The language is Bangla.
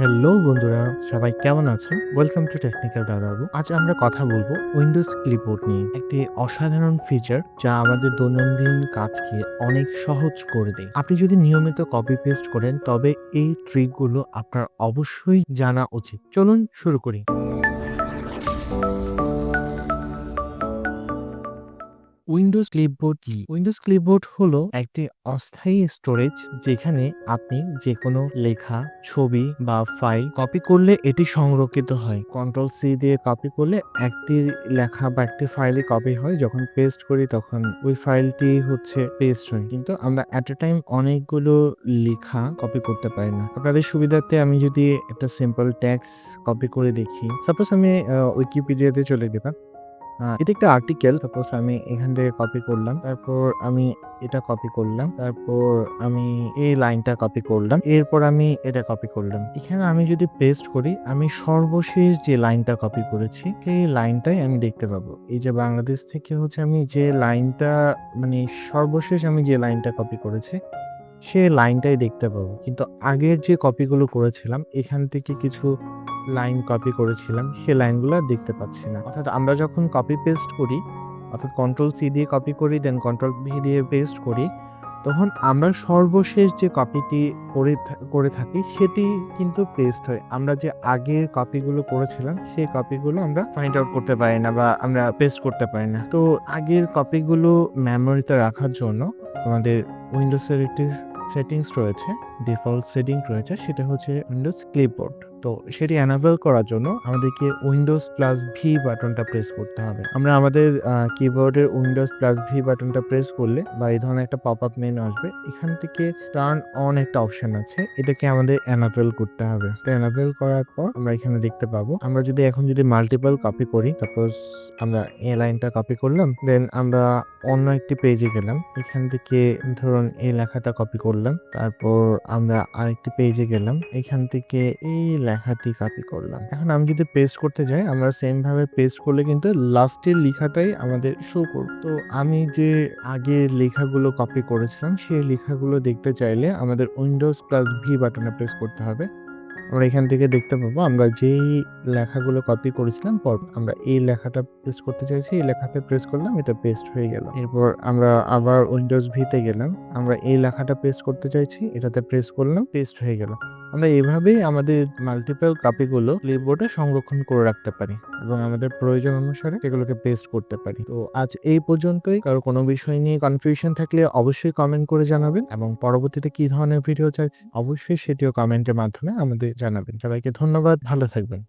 হ্যালো বন্ধুরা। সবাই কেমন আছেন? ওয়েলকাম টু টেকনিক্যাল দাদাবু আজ আমরা কথা বলব উইন্ডোজ ক্লিপবোর্ড নিয়ে, একটি অসাধারণ ফিচার যা আমাদের দৈনন্দিন কাজকে অনেক সহজ করে দেয়। আপনি যদি নিয়মিত কপি পেস্ট করেন, তবে এই ট্রিকগুলো আপনার অবশ্যই জানা উচিত। চলুন শুরু করি। উইন্ডোজ ক্লিপবোর্ড কি? উইন্ডোজ ক্লিপবোর্ড হলো একটি অস্থায়ী স্টোরেজ যেখানে আপনি যে কোনো লেখা, ছবি বা ফাইল কপি করলে এটি সংরক্ষিত হয়। কন্ট্রোল সি দিয়ে কপি করলে একটি লেখা বা একটি ফাইলে কপি হয়। যখন পেস্ট করি তখন ওই ফাইলটি হচ্ছে পেস্ট হয়। কিন্তু আমরা অ্যাট এ টাইম অনেকগুলো লেখা কপি করতে পারি না। আপনাদের সুবিধার্থে আমি যদি একটা সিম্পল ট্যাক্স কপি করে দেখি। সাপোজ আমি উইকিপিডিয়াতে চলে গেলাম। এটা একটা আর্টিকেল সাপোজ আমি এখান থেকে কপি করলাম, তারপর আমি এটা কপি করলাম, তারপর আমি এই লাইনটা কপি করলাম, এরপর আমি এটা কপি করলাম। এখানে আমি যদি পেস্ট করি, আমি সর্বশেষ যে লাইনটা কপি করেছি, সেই লাইনটাই আমি দেখতে পাবো। এই যে বাংলাদেশ থেকে হচ্ছে আমি যে লাইনটা মানে সর্বশেষ আমি যে লাইনটা কপি করেছি সে লাইনটাই দেখতে পাবো। কিন্তু আগের যে কপিগুলো করেছিলাম, এখান থেকে কিছু লাইন কপি করেছিলাম সে লাইনগুলো দেখতে পাচ্ছি না। অর্থাৎ আমরা যখন কপি পেস্ট করি, অর্থাৎ কন্ট্রোল সি দিয়ে কপি করি দেন কন্ট্রোল ভি দিয়ে পেস্ট করি, তখন আমরা সর্বশেষ যে কপিটি করে করে থাকি, সেটি কিন্তু পেস্ট হয়। আমরা যে আগের কপিগুলো করেছিলাম, সেই কপিগুলো আমরা ফাইন্ড আউট করতে পারি না বা আমরা পেস্ট করতে পারি না। তো আগের কপিগুলো মেমোরিতে রাখার জন্য আমাদের উইন্ডোজের একটি সেটিংস রয়েছে। ডিফল্ট সেটিং রয়েছে সেটা হচ্ছে উইন্ডোজ ক্লিপবোর্ড তো সেটি অ্যানাবেল করার জন্য আমাদেরকে উইন্ডোজ প্লাস ভি বাটনটা প্রেস করতে হবে। আমরা আমাদের কিবোর্ডের উইন্ডোজ প্লাস ভি বাটনটা প্রেস করলে বা এই ধরনের একটা পপ আপ মেনু আসবে, এখান থেকে টার্ন অন একটা অপশন আছে, এটাকে আমাদের অ্যানাবেল করতে হবে। তো অ্যানাবেল করার পর আমরা এখানে দেখতে পাবো, আমরা যদি এখন যদি মাল্টিপল কপি করি সাপোজ আমরা এ লাইনটা কপি করলাম দেন আমরা অন্য একটি পেজে গেলাম, এখান থেকে ধরুন এই লেখাটা কপি করলাম, তারপর আমরা আরেকটি পেজে গেলাম। এখান থেকে এই লেখাটি কপি করলাম। এখন আমি যদি পেস্ট করতে যাই, আমরা সেম ভাবে পেস্ট করলে কিন্তু লাস্টের লেখাটাই আমাদের শো করবে। তো আমি যে আগে লেখাগুলো কপি করেছিলাম, সেই লেখাগুলো দেখতে চাইলে আমাদের উইন্ডোজ প্লাস ভি বাটনে প্রেস করতে হবে। আমরা এখান থেকে দেখতে পাবো, আমরা যেই লেখাগুলো কপি করেছিলাম, পর আমরা এই লেখাটা প্রেস করতে চাইছি, এই লেখাতে প্রেস করলাম, এটা পেস্ট হয়ে গেল। এরপর আমরা আবার উইন্ডোজ ভিতে গেলাম, আমরা এই লেখাটা পেস্ট করতে চাইছি, এটাতে প্রেস করলাম পেস্ট হয়ে গেল। আমরা এভাবেই আমাদের মাল্টিপল কপিগুলো ক্লিপবোর্ডে সংরক্ষণ করে রাখতে পারি এবং আমাদের প্রয়োজন অনুসারে সেগুলোকে পেস্ট করতে পারি। তো আজ এই পর্যন্তই। কারও কোনো বিষয় নিয়ে কনফিউশন থাকলে অবশ্যই কমেন্ট করে জানাবেন এবং পরবর্তীতে কি ধরনের ভিডিও চাইছে অবশ্যই সেটিও কমেন্টের মাধ্যমে আমাদের জানাবেন। সবাইকে ধন্যবাদ, ভালো থাকবেন।